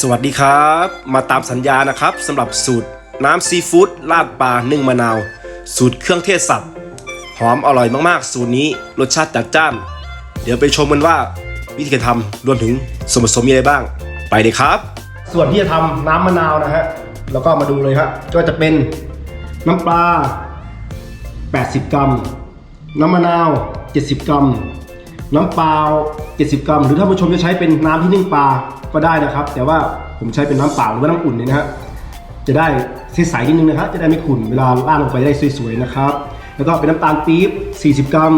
สวัสดีครับ มาตามสัญญานะครับสำหรับสูตรน้ำซีฟู้ดราดปลานึ่งมะนาว สูตรเครื่องเทศสับหอมอร่อยมากๆ สูตรนี้รสชาติจัดจ้าน เดี๋ยวไปชมกันว่าวิธีการทำรวมถึงส่วนผสมมีอะไรบ้าง ไปเลยครับ ส่วนที่จะทำน้ำมะนาวนะฮะแล้วก็มาดูเลยครับก็จะเป็นน้ำปลา 80 กรัม น้ำมะนาว 70 กรัม น้ำเปล่า 70 กรัม หรือถ้าผู้ชมจะใช้เป็นน้ำที่นึ่งปลา ก็ได้นะครับ แต่ว่าผมใช้เป็นน้ำเปล่าหรือว่าน้ำอุ่นเนี่ยนะฮะจะได้ใสๆนิดนึงนะครับจะได้ไม่ขุ่นเวลาล่าลงไปได้สวยๆนะครับ แล้วก็เป็นน้ำตาลปี๊บ 40 กรัม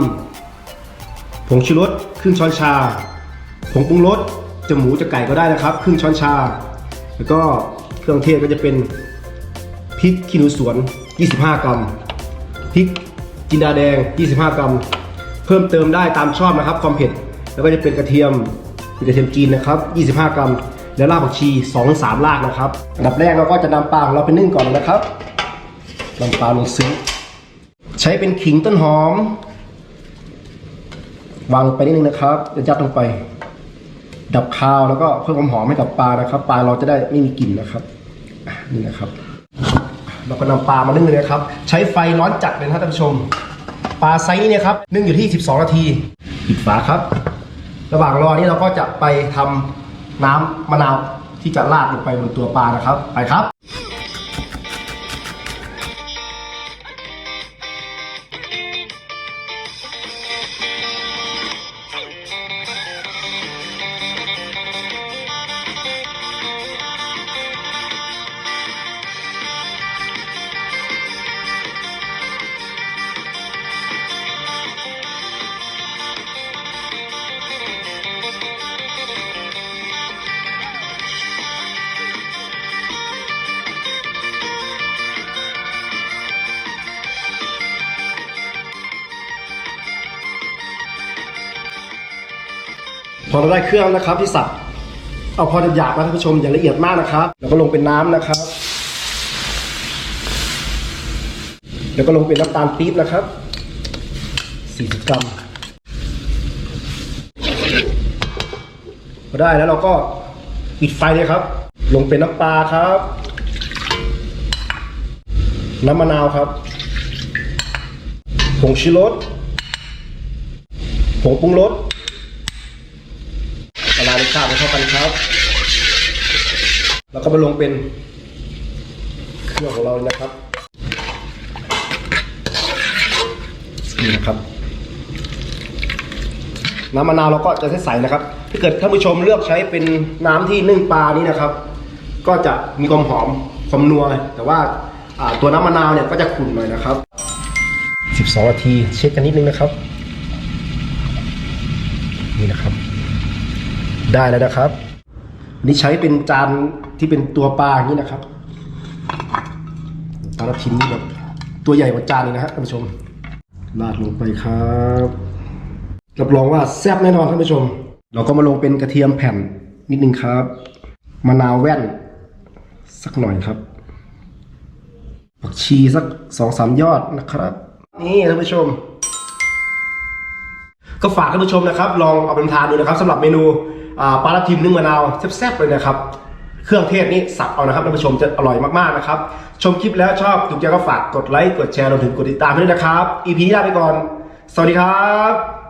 ผงชูรสครึ่งช้อนชา ผงปรุงรสจะหมูจะไก่ก็ได้นะครับ ครึ่งช้อนชา แล้วก็เครื่องเทศก็จะเป็นพริกขี้หนูสวน 25 กรัมพริกจินดาแดง 25 กรัม เพิ่มเติมได้ตามชอบนะครับความเผ็ด แล้วก็จะเป็นกระเทียม เป็นกระเทียมจีนนะครับ 25 กรัม แล้วรากผักชี 2-3รากนะครับ อันดับแรกเราก็จะนำปลาของเราไปนึ่งก่อนนะครับนำปลาลงซึ้งใช้เป็นขิงต้นหอม วางไปนิดนึงนะครับแล้วยัดลงไป ดับคาวแล้วก็เพิ่มความหอมให้กับปลานะครับ ปลาเราจะได้ไม่มีกลิ่นนะครับอะนี่นะครับ เราก็นำปลามานึ่งเลยนะครับ ใช้ไฟร้อนจัดเลยนะท่านผู้ชม ปลาไซส์นี้เนี่ยครับนึ่งอยู่ที่ 12 นาทีปิดฝาครับ ระหว่างรอนี้เราก็จะไปทำน้ำมะนาวที่จะราดลงไปบนตัวปลานะครับ ไปครับ พอเราได้เครื่องนะครับที่สับเอาพอจะหยาบนะท่านผู้ชมอย่าละเอียดมากนะครับ แล้วก็ลงเป็นน้ำนะครับ แล้วก็ลงเป็นน้ำตาลปี๊บนะครับ40กรัมพอได้แล้วเราก็ปิดไฟเลยครับ ลงเป็นน้ำปลาครับ น้ำมะนาวครับผงชูรสผงปรุงรสายในข้าวให้เข้ากันครับ แล้วก็มาลงเป็นเครื่องของเราเลยนะครับนี่นะครับน้ำมะนาวเราก็จะใสๆนะครับ ถ้าเกิดท่านผู้ชมเลือกใช้เป็นน้ำที่นึ่งปลานี่นะครับ ก็จะมีความหอมความนัว แต่ว่าอ่าตัวน้ำมะนาวเนี่ยก็จะขุ่นหน่อยนะครับ 12นาทีเช็คกันนิดนึงนะครับ นี่นะครับ ได้แล้วนะครับ นี่ใช้เป็นจานที่เป็นตัวปลาอย่างนี้นะครับปลาทับทิมนี่แบบตัวใหญ่กว่าจานเลยนะฮะท่านผู้ชมราดลงไปครับรับรองว่าแซ่บแน่นอนท่านผู้ชม เราก็มาลงเป็นกระเทียมแผ่นนิดนึงครับมะนาวแว่น สักหน่อยครับผักชีสักสองสามยอดนะครับ นี่ท่านผู้ชม ก็ฝากท่านผู้ชมนะครับ ลองเอาไปทานดูนะครับสำหรับเมนู ปลาทับทิมนึ่งมะนาวแซ่บๆเลยนะครับ เครื่องเทศนี่สับเอานะครับท่านผู้ชมจะอร่อยมากๆนะครับ ชมคลิปแล้วชอบถูกใจก็ฝากกดไลค์กดแชร์รวมถึงกดติดตามด้วยนะครับ EP นี้ลาไปก่อน สวัสดีครับ